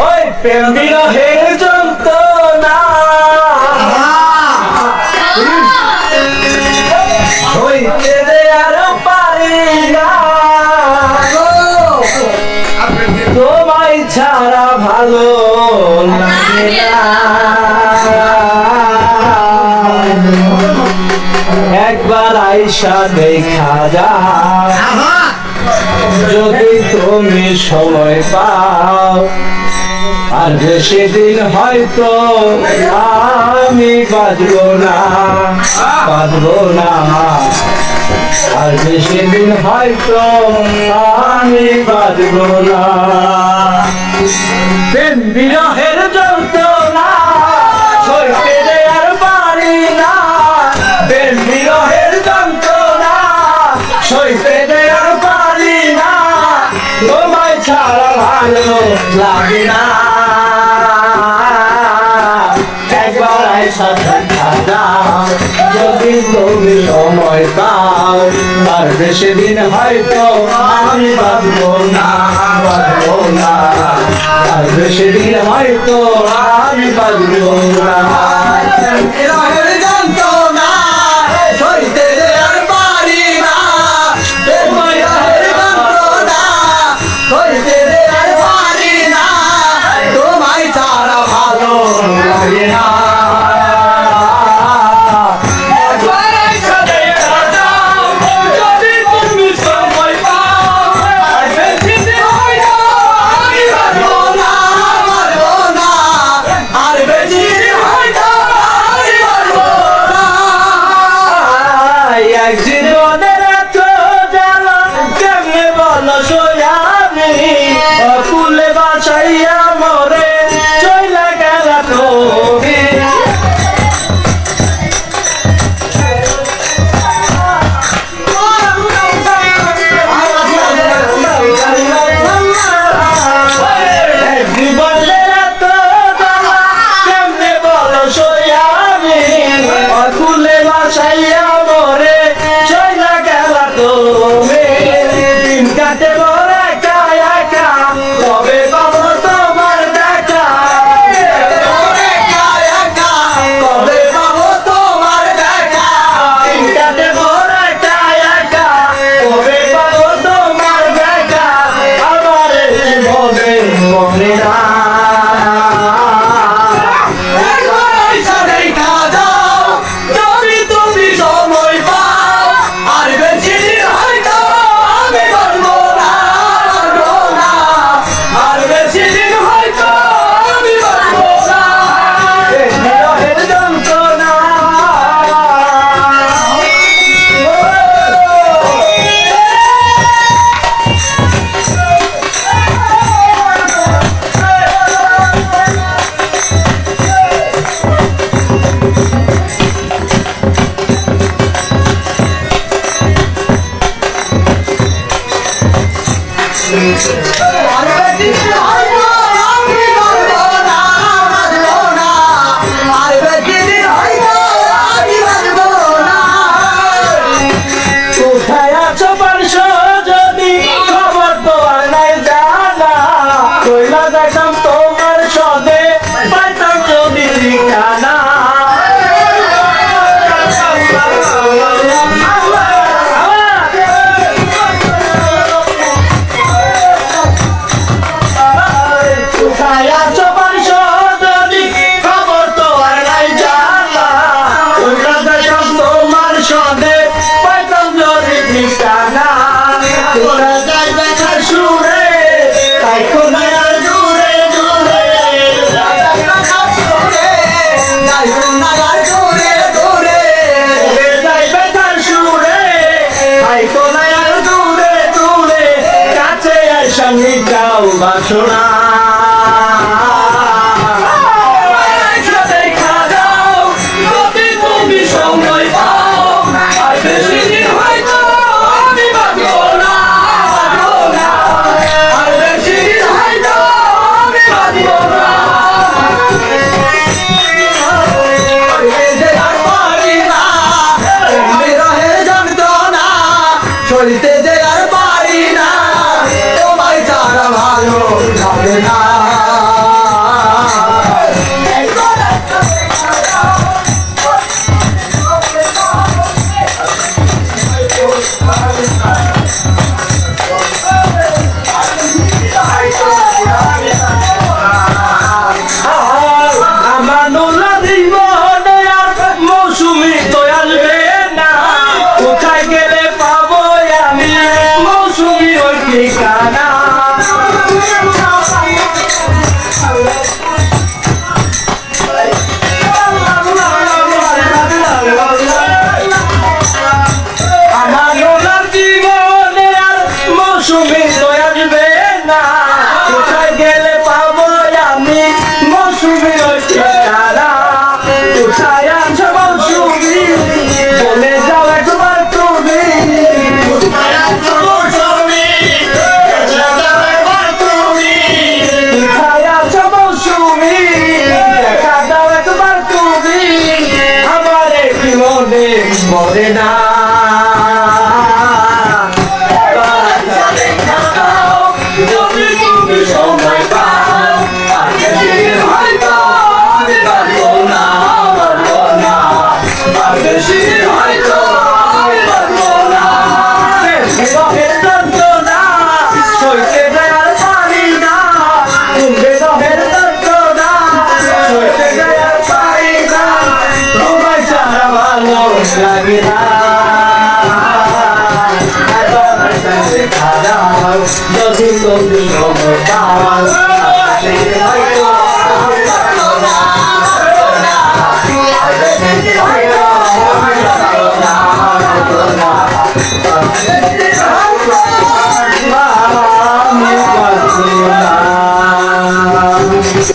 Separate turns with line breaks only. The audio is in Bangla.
ওই প্রেম বিরহের যন্ত্রণা হইতে না। তোমায় ছাড়া ভালো একবার আইসা দেখা যা যদি তুমি সময় পাও, আর বেশি দিন হয়তো আমি বাঁচব না বাঁচব না। আর বেশি দিন হয়তো আমি বাঁচব না। বিরহের ভালো লাগে না একবার আইসা দেখা দাও যদি তুমি সময় পাও আর বেশি দিন হয়তো আমি বাঁধবো না বাঁধবো না, আর বেশি দিন হয়তো আমি বাঁধবো না। নশয়া নেই ফুলে বাঁচাইয়া মরে সঙ্গে যাও বাসনা। মৌসুমি যদি তুমি সময় পাও